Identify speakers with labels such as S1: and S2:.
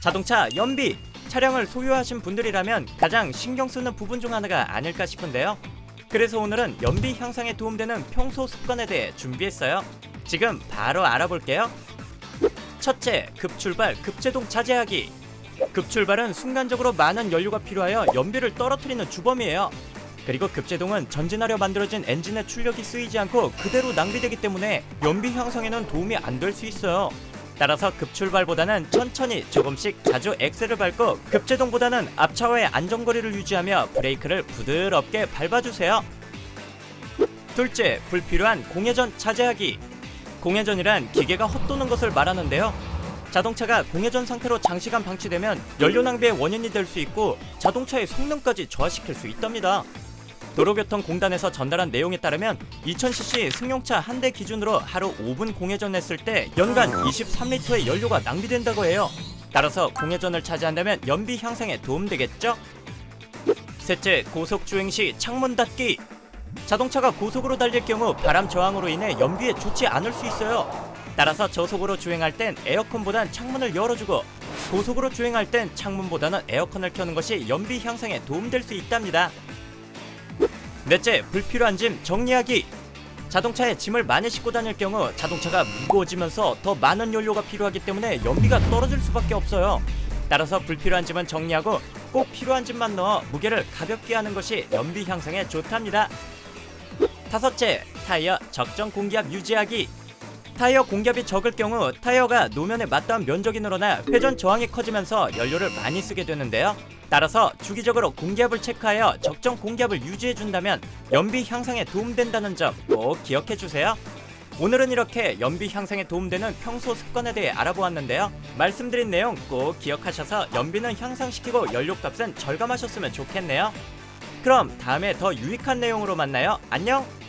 S1: 자동차 연비 차량을 소유하신 분들이라면 가장 신경 쓰는 부분 중 하나가 아닐까 싶은데요. 그래서 오늘은 연비 향상에 도움되는 평소 습관에 대해 준비했어요. 지금 바로 알아볼게요. 첫째, 급출발, 급제동 자제하기. 급출발은 순간적으로 많은 연료가 필요하여 연비를 떨어뜨리는 주범이에요. 그리고 급제동은 전진하려 만들어진 엔진의 출력이 쓰이지 않고 그대로 낭비되기 때문에 연비 향상에는 도움이 안 될 수 있어요. 따라서 급출발보다는 천천히 조금씩 자주 엑셀을 밟고 급제동보다는 앞차와의 안전거리를 유지하며 브레이크를 부드럽게 밟아주세요. 둘째, 불필요한 공회전 자제하기. 공회전이란 기계가 헛도는 것을 말하는데요. 자동차가 공회전 상태로 장시간 방치되면 연료 낭비의 원인이 될 수 있고 자동차의 성능까지 저하시킬 수 있답니다. 도로교통공단에서 전달한 내용에 따르면 2000cc 승용차 한 대 기준으로 하루 5분 공회전 했을 때 연간 23리터의 연료가 낭비된다고 해요. 따라서 공회전을 차지한다면 연비 향상에 도움되겠죠? 셋째, 고속 주행 시 창문 닫기. 자동차가 고속으로 달릴 경우 바람 저항으로 인해 연비에 좋지 않을 수 있어요. 따라서 저속으로 주행할 땐 에어컨보단 창문을 열어주고 고속으로 주행할 땐 창문보다는 에어컨을 켜는 것이 연비 향상에 도움될 수 있답니다. 넷째, 불필요한 짐 정리하기. 자동차에 짐을 많이 싣고 다닐 경우 자동차가 무거워지면서 더 많은 연료가 필요하기 때문에 연비가 떨어질 수밖에 없어요. 따라서 불필요한 짐은 정리하고 꼭 필요한 짐만 넣어 무게를 가볍게 하는 것이 연비 향상에 좋답니다. 다섯째, 타이어 적정 공기압 유지하기. 타이어 공기압이 적을 경우 타이어가 노면에 맞닿은 면적이 늘어나 회전 저항이 커지면서 연료를 많이 쓰게 되는데요. 따라서 주기적으로 공기압을 체크하여 적정 공기압을 유지해 준다면 연비 향상에 도움된다는 점 꼭 기억해 주세요. 오늘은 이렇게 연비 향상에 도움되는 평소 습관에 대해 알아보았는데요. 말씀드린 내용 꼭 기억하셔서 연비는 향상시키고 연료값은 절감하셨으면 좋겠네요. 그럼 다음에 더 유익한 내용으로 만나요. 안녕!